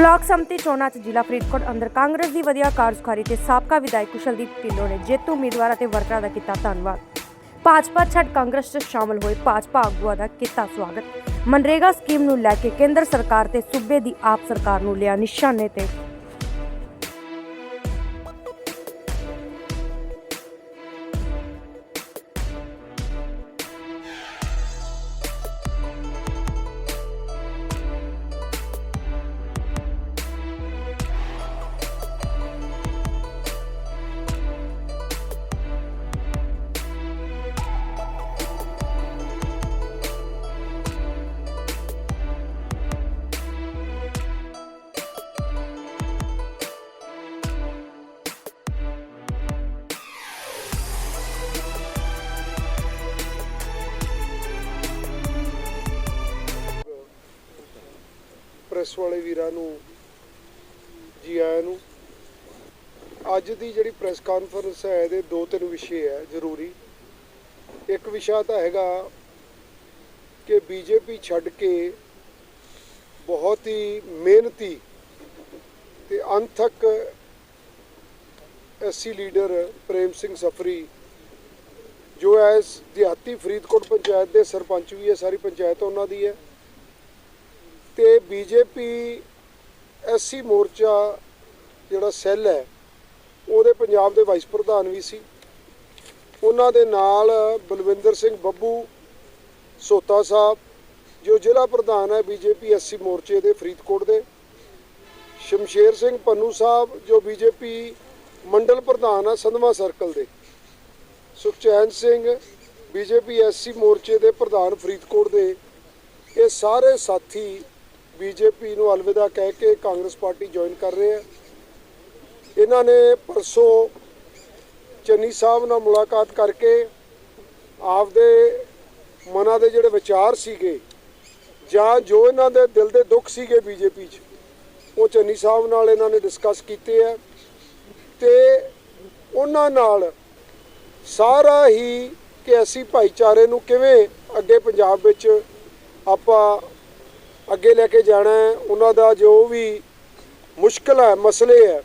Block ਸੰਮਤੀ ਚੋਣਾਂ 'ਚ ਜ਼ਿਲ੍ਹਾ ਫਰੀਦਕੋਟ ਅੰਦਰ ਕਾਂਗਰਸ ਦੀ ਵਧੀਆ ਕਾਰਜਕਾਰੀ ਤੇ ਸਾਬਕਾ ਵਿਧਾਇਕ ਕੁਸ਼ਲਦੀਪ ਢਿੱਲੋਂ ਨੇ ਜੇਤੂ ਉਮੀਦਵਾਰਾਂ ਤੇ ਵਰਕਰਾਂ ਦਾ ਕੀਤਾ ਧੰਨਵਾਦ। ਭਾਜਪਾ ਛੱਡ ਕਾਂਗਰਸ 'ਚ ਸ਼ਾਮਲ ਹੋਏ ਭਾਜਪਾ ਆਗੂਆਂ ਦਾ ਕੀਤਾ ਸਵਾਗਤ। ਮਨਰੇਗਾ ਸਕੀਮ ਨੂੰ ਲੈ ਕੇ ਕੇਂਦਰ ਸਰਕਾਰ ਤੇ ਸੂਬੇ ਦੀ ਆਪ ਸਰਕਾਰ ਨੂੰ ਲਿਆ ਨਿਸ਼ਾਨੇ ਤੇ ਪ੍ਰੈਸ ਵਾਲੇ ਵੀਰਾਂ ਨੂੰ, ਜੀ ਆਇਆਂ ਨੂੰ, ਅੱਜ ਦੀ ਜਿਹੜੀ ਪ੍ਰੈਸ ਕਾਨਫਰੰਸ ਹੈ, ਇਹਦੇ ਦੋ ਤਿੰਨ ਵਿਸ਼ੇ ਹੈ ਜ਼ਰੂਰੀ। ਇੱਕ ਵਿਸ਼ਾ ਤਾਂ ਹੈਗਾ ਕਿ ਬੀਜੇਪੀ ਛੱਡ ਕੇ ਬਹੁਤ ਹੀ ਮਿਹਨਤੀ ਤੇ ਅੰਤਕ ਐਸਸੀ ਲੀਡਰ ਪ੍ਰੇਮ ਸਿੰਘ ਸਫਰੀ, ਜੋ ਐਸ ਦਿਹਾਤੀ ਫਰੀਦਕੋਟ ਪੰਚਾਇਤ ਦੇ ਸਰਪੰਚ ਵੀ ਹੈ, ਸਾਰੀ ਪੰਚਾਇਤ ਉਹਨਾਂ ਦੀ ਹੈ। ਤੇ ਬੀਜੇਪੀ ਐਸਸੀ ਮੋਰਚਾ ਜਿਹੜਾ ਸੈੱਲ ਹੈ, ਉਹਦੇ ਪੰਜਾਬ ਦੇ ਵਾਈਸ ਪ੍ਰਧਾਨ ਵੀ ਸੀ। ਉਹਨਾਂ ਦੇ ਨਾਲ ਬਲਵਿੰਦਰ ਸਿੰਘ ਬੱਬੂ, ਸੋਤਾ ਸਾਹਿਬ, ਜੋ ਜ਼ਿਲ੍ਹਾ ਪ੍ਰਧਾਨ ਹੈ ਬੀਜੇਪੀ ਐਸਸੀ ਮੋਰਚੇ ਦੇ ਫਰੀਦਕੋਟ ਦੇ। ਸ਼ਮਸ਼ੇਰ ਸਿੰਘ ਪੰਨੂ ਸਾਹਿਬ, ਜੋ ਬੀਜੇਪੀ ਮੰਡਲ ਪ੍ਰਧਾਨ ਹੈ ਸੰਧਵਾ ਸਰਕਲ ਦੇ। ਸੁਖਚੈਨ ਸਿੰਘ ਬੀਜੇਪੀ ਐਸਸੀ ਮੋਰਚੇ ਦੇ ਪ੍ਰਧਾਨ ਫਰੀਦਕੋਟ ਦੇ। ਇਹ ਸਾਰੇ ਸਾਥੀ ਬੀਜੇਪੀ ਨੂੰ ਅਲਵਿਦਾ ਕਹਿ ਕੇ ਕਾਂਗਰਸ ਪਾਰਟੀ ਜੁਆਇਨ ਕਰ ਰਹੇ ਆ ਇਹਨਾਂ ਨੇ ਪਰਸੋਂ ਚੰਨੀ ਸਾਹਿਬ ਨਾਲ ਮੁਲਾਕਾਤ ਕਰਕੇ ਆਪਦੇ ਮਨਾਂ ਦੇ ਜਿਹੜੇ ਵਿਚਾਰ ਸੀਗੇ ਜਾਂ ਜੋ ਇਹਨਾਂ ਦੇ ਦਿਲ ਦੇ ਦੁੱਖ ਸੀਗੇ ਬੀਜੇਪੀ 'ਚ, ਉਹ ਚੰਨੀ ਸਾਹਿਬ ਨਾਲ ਇਹਨਾਂ ਨੇ ਡਿਸਕਸ ਕੀਤੇ ਆ ਤੇ ਉਹਨਾਂ ਨਾਲ ਸਾਰਾ ਹੀ ਕਿ ਅਸੀਂ ਭਾਈਚਾਰੇ ਨੂੰ ਕਿਵੇਂ ਅੱਗੇ ਪੰਜਾਬ ਵਿੱਚ ਆਪਾਂ ਅੱਗੇ ਲੈ ਕੇ ਜਾਣਾ ਹੈ। ਉਹਨਾਂ ਦਾ ਜੋ ਵੀ ਮੁਸ਼ਕਲ ਹੈ, ਮਸਲੇ ਹੈ,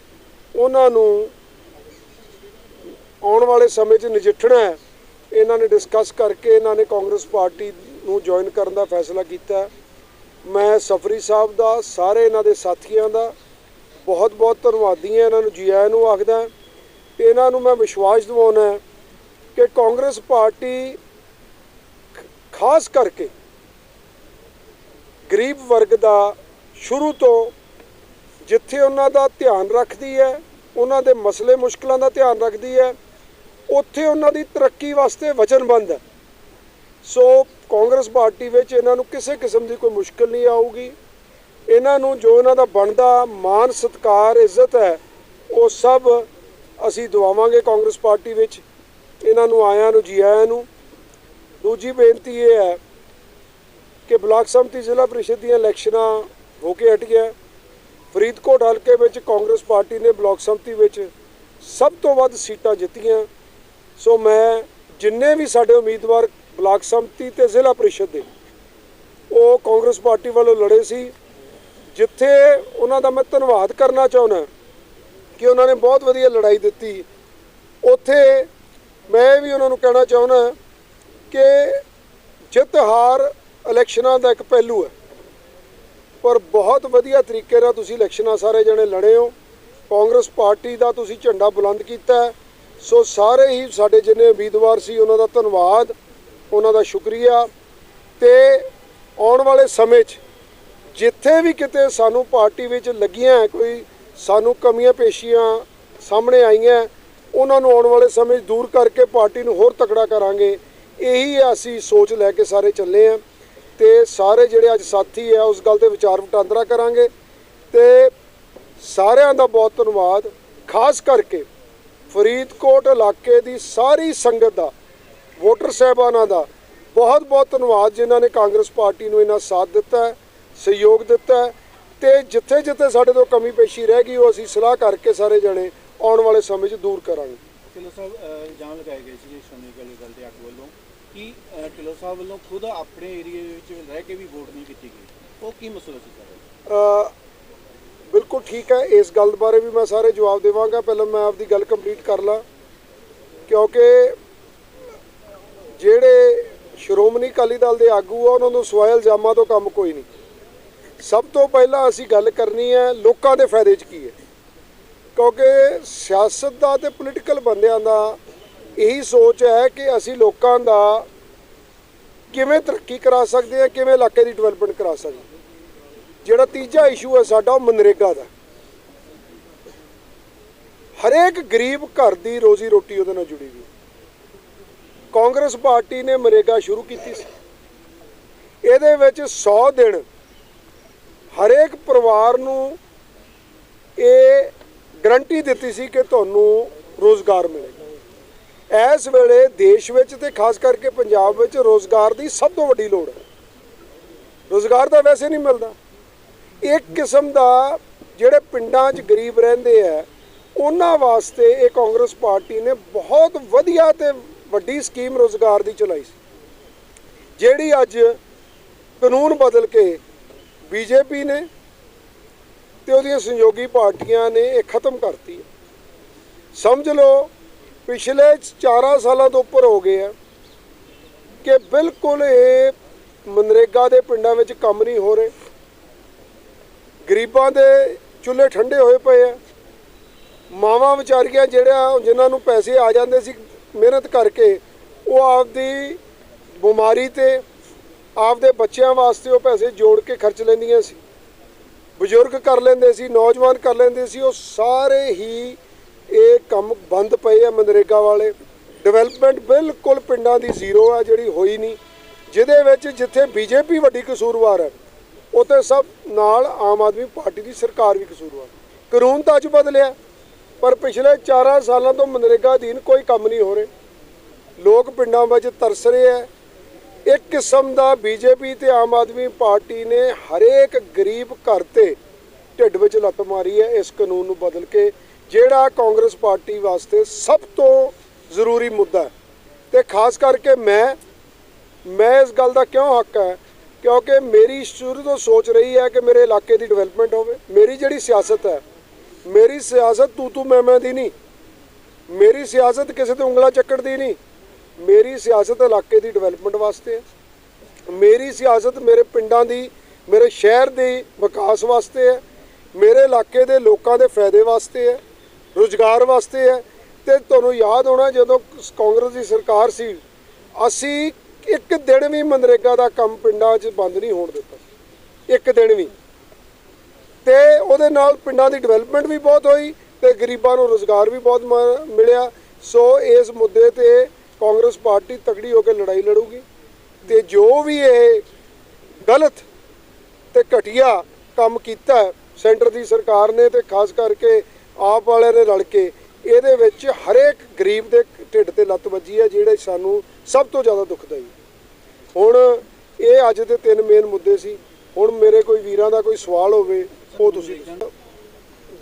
ਉਹਨਾਂ ਨੂੰ ਆਉਣ ਵਾਲੇ ਸਮੇਂ 'ਚ ਨਜਿੱਠਣਾ ਹੈ। ਇਹਨਾਂ ਨੇ ਡਿਸਕਸ ਕਰਕੇ ਇਹਨਾਂ ਨੇ ਕਾਂਗਰਸ ਪਾਰਟੀ ਨੂੰ ਜੁਆਇਨ ਕਰਨ ਦਾ ਫੈਸਲਾ ਕੀਤਾ ਮੈਂ ਸਫਰੀ ਸਾਹਿਬ ਦਾ, ਸਾਰੇ ਇਹਨਾਂ ਦੇ ਸਾਥੀਆਂ ਦਾ ਬਹੁਤ ਬਹੁਤ ਧੰਨਵਾਦੀ ਹਾਂ। ਇਹਨਾਂ ਨੂੰ ਜੀ ਆਇਆਂ ਨੂੰ ਆਖਦਾ ਤੇ ਇਹਨਾਂ ਨੂੰ ਮੈਂ ਵਿਸ਼ਵਾਸ ਦਿਵਾਉਣਾ ਕਿ ਕਾਂਗਰਸ ਪਾਰਟੀ ਖਾਸ ਕਰਕੇ ਗਰੀਬ ਵਰਗ ਦਾ ਸ਼ੁਰੂ ਤੋਂ ਜਿੱਥੇ ਉਹਨਾਂ ਦਾ ਧਿਆਨ ਰੱਖਦੀ ਹੈ, ਉਹਨਾਂ ਦੇ ਮਸਲੇ ਮੁਸ਼ਕਲਾਂ ਦਾ ਧਿਆਨ ਰੱਖਦੀ ਹੈ, ਉੱਥੇ ਉਹਨਾਂ ਦੀ ਤਰੱਕੀ ਵਾਸਤੇ ਵਚਨਬੰਦ ਹੈ। ਸੋ ਕਾਂਗਰਸ ਪਾਰਟੀ ਵਿੱਚ ਇਹਨਾਂ ਨੂੰ ਕਿਸੇ ਕਿਸਮ ਦੀ ਕੋਈ ਮੁਸ਼ਕਲ ਨਹੀਂ ਆਊਗੀ। ਇਹਨਾਂ ਨੂੰ ਜੋ ਇਹਨਾਂ ਦਾ ਬਣਦਾ ਮਾਨ ਸਤਕਾਰ, ਇੱਜ਼ਤ ਹੈ, ਉਹ ਸਭ ਅਸੀਂ ਦਵਾਵਾਂਗੇ ਕਾਂਗਰਸ ਪਾਰਟੀ ਵਿੱਚ। ਇਹਨਾਂ ਨੂੰ, ਆਇਆਂ ਨੂੰ ਜੀ ਆਇਆਂ ਨੂੰ। ਦੂਜੀ ਬੇਨਤੀ ਇਹ ਹੈ ਕਿ ਬਲਾਕ ਸੰਮਤੀ ਜ਼ਿਲ੍ਹਾ ਪ੍ਰੀਸ਼ਦ ਦੀਆਂ ਇਲੈਕਸ਼ਨਾਂ ਹੋ ਕੇ ਹਟੀਆਂ ਫਰੀਦਕੋਟ ਹਲਕੇ ਵਿੱਚ ਕਾਂਗਰਸ ਪਾਰਟੀ ਨੇ ਬਲਾਕ ਸੰਮਤੀ ਵਿੱਚ ਸਭ ਤੋਂ ਵੱਧ ਸੀਟਾਂ ਜਿੱਤੀਆਂ। ਸੋ ਮੈਂ ਜਿੰਨੇ ਵੀ ਸਾਡੇ ਉਮੀਦਵਾਰ ਬਲਾਕ ਸੰਮਤੀ ਤੇ ਜ਼ਿਲ੍ਹਾ ਪ੍ਰੀਸ਼ਦ ਦੇ, ਉਹ ਕਾਂਗਰਸ ਪਾਰਟੀ ਵੱਲੋਂ ਲੜੇ ਸੀ। ਜਿੱਥੇ ਉਹਨਾਂ ਦਾ ਮੈਂ ਧੰਨਵਾਦ ਕਰਨਾ ਚਾਹੁੰਦਾ ਕਿ ਉਹਨਾਂ ਨੇ ਬਹੁਤ ਵਧੀਆ ਲੜਾਈ ਦਿੱਤੀ। ਉੱਥੇ ਮੈਂ ਵੀ ਉਹਨਾਂ ਨੂੰ ਕਹਿਣਾ ਚਾਹੁੰਦਾ ਕਿ ਜਿੱਤ ਹਾਰ ਇਲੈਕਸ਼ਨਾਂ ਦਾ ਇੱਕ ਪਹਿਲੂ ਹੈ। ਪਰ ਬਹੁਤ ਵਧੀਆ ਤਰੀਕੇ ਨਾਲ ਤੁਸੀਂ ਇਲੈਕਸ਼ਨਾਂ ਸਾਰੇ ਜਣੇ ਲੜੇ ਹੋ। ਕਾਂਗਰਸ ਪਾਰਟੀ ਦਾ ਤੁਸੀਂ ਝੰਡਾ ਬੁਲੰਦ ਕੀਤਾ ਸੋ ਸਾਰੇ ਹੀ ਸਾਡੇ ਜਿੰਨੇ ਉਮੀਦਵਾਰ ਸੀ, ਉਹਨਾਂ ਦਾ ਧੰਨਵਾਦ, ਉਹਨਾਂ ਦਾ ਸ਼ੁਕਰੀਆ। ਤੇ ਆਉਣ ਵਾਲੇ ਸਮੇਂ 'ਚ ਜਿੱਥੇ ਵੀ ਕਿਤੇ ਸਾਨੂੰ ਪਾਰਟੀ ਵਿੱਚ ਲੱਗੀਆਂ ਕੋਈ ਸਾਨੂੰ ਕਮੀਆਂ ਪੇਸ਼ੀਆਂ ਸਾਹਮਣੇ ਆਈਆਂ ਉਹਨਾਂ ਨੂੰ ਆਉਣ ਵਾਲੇ ਸਮੇਂ 'ਚ ਦੂਰ ਕਰਕੇ ਪਾਰਟੀ ਨੂੰ ਹੋਰ ਤਕੜਾ ਕਰਾਂਗੇ। ਇਹੀ ਅਸੀਂ ਸੋਚ ਲੈ ਕੇ ਸਾਰੇ ਚੱਲੇ ਆ ਤੇ ਸਾਰੇ ਜਿਹੜੇ ਅੱਜ ਸਾਥੀ ਆ, ਉਸ ਗੱਲ ਤੇ ਵਿਚਾਰ ਵਟਾਂਦਰਾ ਕਰਾਂਗੇ। ਤੇ ਸਾਰਿਆਂ ਦਾ ਬਹੁਤ ਧੰਨਵਾਦ। ਖਾਸ ਕਰਕੇ ਫਰੀਦਕੋਟ ਇਲਾਕੇ ਦੀ ਸਾਰੀ ਸੰਗਤ ਦਾ, ਵੋਟਰ ਸਾਹਿਬਾਨਾਂ ਦਾ ਬਹੁਤ ਬਹੁਤ ਧੰਨਵਾਦ, ਜਿਨ੍ਹਾਂ ਨੇ ਕਾਂਗਰਸ ਪਾਰਟੀ ਨੂੰ ਇਹਨਾਂ ਸਾਥ ਦਿੱਤਾ ਸਹਿਯੋਗ ਦਿੱਤਾ ਹੈ। ਤੇ ਜਿੱਥੇ ਜਿੱਥੇ ਸਾਡੇ ਤੋਂ ਕਮੀ ਪੇਸ਼ੀ ਰਹਿ ਗਈ, ਉਹ ਅਸੀਂ ਸਲਾਹ ਕਰਕੇ ਸਾਰੇ ਜਣੇ ਆਉਣ ਵਾਲੇ ਸਮੇਂ 'ਚ ਦੂਰ ਕਰਾਂਗੇ। ਢਿੱਲੋਂ ਸਾਹਿਬ ਇਲਜ਼ਾਮ ਲਗਾਏ ਗਏ ਸੀ ਸ਼੍ਰੋਮਣੀ ਅਕਾਲੀ ਦਲ ਦੇ ਆਗੂ ਵੱਲੋਂ ਕਿ ਅਹ, ਢਿੱਲੋਂ ਸਾਹਿਬ ਵੱਲੋਂ ਖੁਦ ਆਪਣੇ ਏਰੀਏ ਵਿੱਚ ਰਹਿ ਕੇ ਵੀ ਵੋਟ ਨਹੀਂ ਕੀਤੀ ਗਈ। ਉਹ ਕੀ ਮਸਲਾ ਸੀ ਸਰ ਬਿਲਕੁਲ ਠੀਕ ਹੈ, ਇਸ ਗੱਲ ਬਾਰੇ ਵੀ ਮੈਂ ਸਾਰੇ ਜਵਾਬ ਦੇਵਾਂਗਾ। ਪਹਿਲਾਂ ਮੈਂ ਆਪਦੀ ਗੱਲ ਕੰਪਲੀਟ ਕਰ ਲਾਂ, ਕਿਉਂਕਿ ਜਿਹੜੇ ਸ਼੍ਰੋਮਣੀ ਅਕਾਲੀ ਦਲ ਦੇ ਆਗੂ ਆ, ਉਹਨਾਂ ਨੂੰ ਸਵਾਇਲ ਜਾਮਾ ਤੋਂ ਕੰਮ ਕੋਈ ਨਹੀਂ। ਸਭ ਤੋਂ ਪਹਿਲਾਂ ਅਸੀਂ ਗੱਲ ਕਰਨੀ ਹੈ, ਲੋਕਾਂ ਦੇ ਫਾਇਦੇ 'ਚ ਕੀ ਹੈ? ਕਿਉਂਕਿ ਸਿਆਸਤ ਦਾ ਤੇ ਪੋਲੀਟੀਕਲ ਬੰਦਿਆਂ ਦਾ ਇਹੀ ਸੋਚ ਹੈ ਕਿ ਅਸੀਂ ਲੋਕਾਂ ਦਾ ਕਿਵੇਂ ਤਰੱਕੀ ਕਰਾ ਸਕਦੇ ਹਾਂ ਕਿਵੇਂ ਇਲਾਕੇ ਦੀ ਡਿਵੈਲਪਮੈਂਟ ਕਰਾ ਸਕਦੇ ਜਿਹੜਾ ਤੀਜਾ ਇਸ਼ੂ ਹੈ ਸਾਡਾ ਉਹ ਮਨਰੇਗਾ ਦਾ। ਹਰੇਕ ਗਰੀਬ ਘਰ ਦੀ ਰੋਜ਼ੀ ਰੋਟੀ ਉਹਦੇ ਨਾਲ ਜੁੜੀ ਹੋਈ ਕਾਂਗਰਸ ਪਾਰਟੀ ਨੇ ਮਨਰੇਗਾ ਸ਼ੁਰੂ ਕੀਤੀ ਸੀ। ਇਹਦੇ ਵਿੱਚ 100 ਦਿਨ ਹਰੇਕ ਪਰਿਵਾਰ ਨੂੰ ਇਹ ਗਰੰਟੀ ਦਿੱਤੀ ਸੀ ਕਿ ਤੁਹਾਨੂੰ ਰੋਜ਼ਗਾਰ ਮਿਲੇਗਾ। ਇਸ ਵੇਲੇ ਦੇਸ਼ ਵਿੱਚ ਤੇ ਖਾਸ ਕਰਕੇ ਪੰਜਾਬ ਵਿੱਚ ਰੋਜ਼ਗਾਰ ਦੀ ਸਭ ਤੋਂ ਵੱਡੀ ਲੋੜ ਹੈ। ਰੋਜ਼ਗਾਰ ਤਾਂ ਵੈਸੇ ਨਹੀਂ ਮਿਲਦਾ। ਇੱਕ ਕਿਸਮ ਦਾ ਜਿਹੜੇ ਪਿੰਡਾਂ 'ਚ ਗਰੀਬ ਰਹਿੰਦੇ ਆ, ਉਹਨਾਂ ਵਾਸਤੇ ਇਹ ਕਾਂਗਰਸ ਪਾਰਟੀ ਨੇ ਬਹੁਤ ਵਧੀਆ ਤੇ ਵੱਡੀ ਸਕੀਮ ਰੋਜ਼ਗਾਰ ਦੀ ਚਲਾਈ ਸੀ। ਜਿਹੜੀ ਅੱਜ ਕਾਨੂੰਨ ਬਦਲ ਕੇ ਬੀਜੇਪੀ ਨੇ ਤੇ ਉਹਦੀਆਂ ਸਹਿਯੋਗੀ ਪਾਰਟੀਆਂ ਨੇ ਇਹ ਖਤਮ ਕਰਤੀ ਸਮਝ ਲਓ ਪਿਛਲੇ 4 ਸਾਲਾਂ ਤੋਂ ਉੱਪਰ ਹੋ ਗਏ ਆ ਕਿ ਬਿਲਕੁਲ ਇਹ ਮਨਰੇਗਾ ਦੇ ਪਿੰਡਾਂ ਵਿੱਚ ਕੰਮ ਨਹੀਂ ਹੋ ਰਹੇ। ਗਰੀਬਾਂ ਦੇ ਚੁੱਲ੍ਹੇ ਠੰਡੇ ਹੋਏ ਪਏ ਆ। ਮਾਵਾਂ ਵਿਚਾਰੀਆਂ ਜਿਹੜਾ ਜਿਨ੍ਹਾਂ ਨੂੰ ਪੈਸੇ ਆ ਜਾਂਦੇ ਸੀ ਮਿਹਨਤ ਕਰਕੇ, ਉਹ ਆਪਦੀ ਬਿਮਾਰੀ ਤੇ ਆਪਦੇ ਬੱਚਿਆਂ ਵਾਸਤੇ ਉਹ ਪੈਸੇ ਜੋੜ ਕੇ ਖਰਚ ਲੈਂਦੀਆਂ ਸੀ। ਬਜ਼ੁਰਗ ਕਰ ਲੈਂਦੇ ਸੀ, ਨੌਜਵਾਨ ਕਰ ਲੈਂਦੇ ਸੀ, ਉਹ ਸਾਰੇ ਹੀ ਇਹ ਕੰਮ ਬੰਦ ਪਏ ਆ ਮਨਰੇਗਾ ਵਾਲੇ। ਡਿਵੈਲਪਮੈਂਟ ਬਿਲਕੁਲ ਪਿੰਡਾਂ ਦੀ ਜ਼ੀਰੋ ਆ, ਜਿਹੜੀ ਹੋਈ ਨਹੀਂ। ਜਿਹਦੇ ਵਿੱਚ ਜਿੱਥੇ ਬੀਜੇਪੀ ਵੱਡੀ ਕਸੂਰਵਾਰ ਹੈ, ਉੱਥੇ ਸਭ ਨਾਲ ਆਮ ਆਦਮੀ ਪਾਰਟੀ ਦੀ ਸਰਕਾਰ ਵੀ ਕਸੂਰਵਾਰ। ਕਾਨੂੰਨ ਤਾਂ ਅੱਜ ਬਦਲਿਆ, ਪਰ ਪਿਛਲੇ 4 ਸਾਲਾਂ ਤੋਂ ਮਨਰੇਗਾ ਅਧੀਨ ਕੋਈ ਕੰਮ ਨਹੀਂ ਹੋ ਰਹੇ। ਲੋਕ ਪਿੰਡਾਂ ਵਿੱਚ ਤਰਸ ਰਹੇ ਹੈ ਇੱਕ ਕਿਸਮ ਦਾ ਬੀਜੇਪੀ ਤੇ ਆਮ ਆਦਮੀ ਪਾਰਟੀ ਨੇ ਹਰੇਕ ਗਰੀਬ ਘਰ ਤੇ ਢਿੱਡ ਵਿੱਚ ਲੱਤ ਮਾਰੀ ਹੈ ਇਸ ਕਾਨੂੰਨ ਨੂੰ ਬਦਲ ਕੇ। ਜਿਹੜਾ ਕਾਂਗਰਸ ਪਾਰਟੀ ਵਾਸਤੇ ਸਭ ਤੋਂ ਜ਼ਰੂਰੀ ਮੁੱਦਾ ਹੈ। ਤੇ ਖਾਸ ਕਰਕੇ ਮੈਂ ਮੈਂ ਇਸ ਗੱਲ ਦਾ ਕਿਉਂ ਹੱਕ ਹੈ? ਕਿਉਂਕਿ ਮੇਰੀ ਸ਼ੁਰੂ ਤੋਂ ਸੋਚ ਰਹੀ ਹੈ ਕਿ ਮੇਰੇ ਇਲਾਕੇ ਦੀ ਡਿਵੈਲਪਮੈਂਟ ਹੋਵੇ। ਮੇਰੀ ਜਿਹੜੀ ਸਿਆਸਤ ਹੈ, ਮੇਰੀ ਸਿਆਸਤ ਤੂੰ ਤੂੰ ਮੈਂ ਮੈਂ ਦੀ ਨਹੀਂ। ਮੇਰੀ ਸਿਆਸਤ ਕਿਸੇ ਤੇ ਉਂਗਲਾ ਚੱਕਣ ਦੀ ਨਹੀਂ। ਮੇਰੀ ਸਿਆਸਤ ਇਲਾਕੇ ਦੀ ਡਿਵੈਲਪਮੈਂਟ ਵਾਸਤੇ ਹੈ। ਮੇਰੀ ਸਿਆਸਤ ਮੇਰੇ ਪਿੰਡਾਂ ਦੀ, ਮੇਰੇ ਸ਼ਹਿਰ ਦੇ ਵਿਕਾਸ ਵਾਸਤੇ ਹੈ। ਮੇਰੇ ਇਲਾਕੇ ਦੇ ਲੋਕਾਂ ਦੇ ਫਾਇਦੇ ਵਾਸਤੇ ਹੈ। ਰੁਜ਼ਗਾਰ ਵਾਸਤੇ ਹੈ ਤੇ ਤੁਹਾਨੂੰ ਯਾਦ ਹੋਣਾ ਜਦੋਂ ਕਾਂਗਰਸ ਦੀ ਸਰਕਾਰ ਸੀ, ਅਸੀਂ ਇੱਕ ਦਿਨ ਵੀ ਮਨਰੇਗਾ ਦਾ ਕੰਮ ਪਿੰਡਾਂ 'ਚ ਬੰਦ ਨਹੀਂ ਹੋਣ ਦਿੱਤਾ ਇੱਕ ਦਿਨ ਵੀ। ਤੇ ਉਹਦੇ ਨਾਲ ਪਿੰਡਾਂ ਦੀ ਡਿਵੈਲਪਮੈਂਟ ਵੀ ਬਹੁਤ ਹੋਈ ਤੇ ਗਰੀਬਾਂ ਨੂੰ ਰੋਜ਼ਗਾਰ ਵੀ ਬਹੁਤ ਮ- ਮਿਲਿਆ। ਸੋ ਇਸ ਮੁੱਦੇ ਤੇ ਕਾਂਗਰਸ ਪਾਰਟੀ ਤਕੜੀ ਹੋ ਕੇ ਲੜਾਈ ਲੜੂਗੀ ਤੇ ਜੋ ਵੀ ਇਹ ਗਲਤ ਤੇ ਘਟੀਆ ਕੰਮ ਕੀਤਾ ਸੈਂਟਰ ਦੀ ਸਰਕਾਰ ਨੇ ਤੇ ਖਾਸ ਕਰਕੇ ਆਪ ਵਾਲਿਆਂ ਨੇ ਰਲ ਕੇ ਇਹਦੇ ਵਿੱਚ ਹਰੇਕ ਗਰੀਬ ਦੇ ਢਿੱਡ ਤੇ ਲੱਤ ਵੱਜੀ ਹੈ, ਜਿਹੜੇ ਸਾਨੂੰ ਸਭ ਤੋਂ ਜ਼ਿਆਦਾ ਦੁਖਦਾਈ। ਹੁਣ ਇਹ ਅੱਜ ਦੇ ਤਿੰਨ ਮੇਨ ਮੁੱਦੇ ਸੀ। ਹੁਣ ਮੇਰੇ ਕੋਈ ਵੀਰਾਂ ਦਾ ਕੋਈ ਸਵਾਲ ਹੋਵੇ, ਉਹ ਤੁਸੀਂ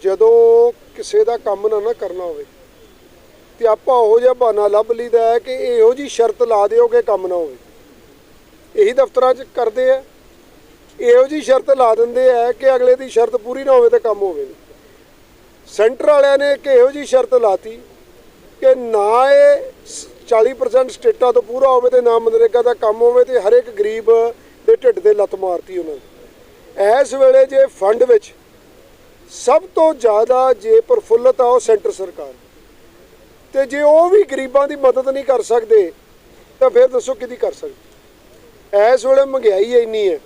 ਜਦੋਂ ਕਿਸੇ ਦਾ ਕੰਮ ਨਾ ਨਾ ਕਰਨਾ ਹੋਵੇ, ਤੇ ਆਪਾਂ ਉਹੋ ਜਿਹਾ ਬਹਾਨਾ ਲੱਭ ਲਈਦਾ ਹੈ ਕਿ ਇਹੋ ਜੀ ਸ਼ਰਤ ਲਾ ਦਿਓ ਕਿ ਕੰਮ ਨਾ ਹੋਵੇ। ਇਹੀ ਦਫ਼ਤਰਾਂ 'ਚ ਕਰਦੇ ਆ। ਇਹੋ ਜੀ ਸ਼ਰਤ ਲਾ ਦਿੰਦੇ ਆ ਕਿ ਅਗਲੇ ਦੀ ਸ਼ਰਤ ਪੂਰੀ ਨਾ ਹੋਵੇ ਤੇ ਕੰਮ ਹੋਵੇ। ਸੈਂਟਰ ਵਾਲਿਆਂ ਨੇ ਇੱਕ ਇਹੋ ਜੀ ਸ਼ਰਤ ਲਾਤੀ ਕਿ ਨਾ ਇਹ ਸ- 40% ਸਟੇਟਾਂ ਤੋਂ ਪੂਰਾ ਹੋਵੇ ਤੇ ਨਾ ਮਨਰੇਗਾ ਦਾ ਕੰਮ ਹੋਵੇ ਤੇ ਹਰ ਇੱਕ ਗਰੀਬ ਦੇ ਢਿੱਡ ਤੇ ਲੱਤ ਮਾਰਤੀ ਉਹਨਾਂ ਨੇ। ਇਸ ਵੇਲੇ ਜੇ ਫੰਡ ਵਿੱਚ ਸਭ ਤੋਂ ਜ਼ਿਆਦਾ ਜੇ ਪ੍ਰਫੁੱਲਤ ਆ ਉਹ ਸੈਂਟਰ ਸਰਕਾਰ ਤੇ ਜੇ ਉਹ ਵੀ ਗਰੀਬਾਂ ਦੀ ਮਦਦ ਨਹੀਂ ਕਰ ਸਕਦੇ, ਤਾਂ ਫਿਰ ਦੱਸੋ ਕਿਹਦੀ ਕਰ ਸਕਦੇ? ਇਸ ਵੇਲੇ ਮਹਿੰਗਾਈ ਇੰਨੀ ਹੈ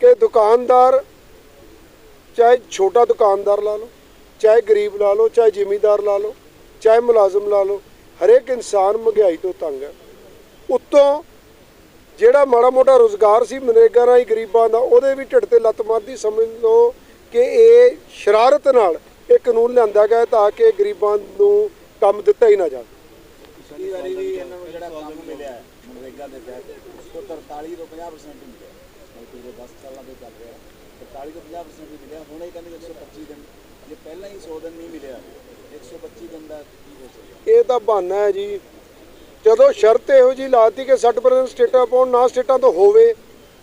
ਕਿ ਦੁਕਾਨਦਾਰ, ਚਾਹੇ ਛੋਟਾ ਦੁਕਾਨਦਾਰ ਲਾ ਲਓ ਚਾਹੇ ਗਰੀਬ ਲਾ ਲਓ, ਚਾਹੇ ਜ਼ਿਮੀਂਦਾਰ ਲਾ ਲਓ, ਚਾਹੇ ਮੁਲਾਜ਼ਮ ਲਾ ਲਓ, ਹਰੇਕ ਇਨਸਾਨ ਮਹਿੰਗਾਈ ਤੋਂ ਤੰਗ ਹੈ। ਉੱਤੋਂ ਜਿਹੜਾ ਮਾੜਾ ਮੋਟਾ ਰੋਜ਼ਗਾਰ ਸੀ ਮਨਰੇਗਾ ਰਾਹੀਂ ਗਰੀਬਾਂ ਦਾ, ਉਹਦੇ ਵੀ ਢਿੱਡ ਤੇ ਲੱਤ ਮਾਰਦੀ, ਸਮਝ ਲਓ ਕਿ ਇਹ ਸ਼ਰਾਰਤ ਨਾਲ ਇਹ ਕਾਨੂੰਨ ਲਿਆਂਦਾ ਗਿਆ ਤਾਂ ਕਿ ਗਰੀਬਾਂ ਨੂੰ ਕੰਮ ਦਿੱਤਾ ਹੀ ਨਾ ਜਾਵੇ। ਪਿਛਲੀ ਵਾਰੀ ਵੀ ਇਹਨਾਂ ਨੂੰ ਜਿਹੜਾ ਕੰਮ ਮਿਲਿਆ ਮਨਰੇਗਾ ਦੇ ਤਹਿਤ, ਉਹ 43 ਤੋਂ 50% ਮਿਲਿਆ। ਮਤਲਬ 10 ਸਾਲਾਂ ਤੋਂ ਚੱਲ ਰਿਹਾ। 43 ਤੋਂ 50% ਮਿਲਿਆ, ਹੁਣ ਇਹ ਕਹਿੰਦੇ 125 ਦਿਨ ਜੇ ਪਹਿਲਾਂ ਹੀ 100 ਦਿਨ ਨਹੀਂ ਮਿਲਿਆ 125 ਦਿਨ ਦਾ ਕੀ ਹੋ ਸਕਦਾ? ਇਹ ਤਾਂ ਬਹਾਨਾ ਹੈ ਜੀ। ਜਦੋਂ ਸ਼ਰਤ ਇਹੋ ਜੀ ਲਾਤੀ ਕਿ 60% ਸਟੇਟਾਂ ਪਾਉਣ ਨਾ ਸਟੇਟਾਂ ਤੋਂ ਹੋਵੇ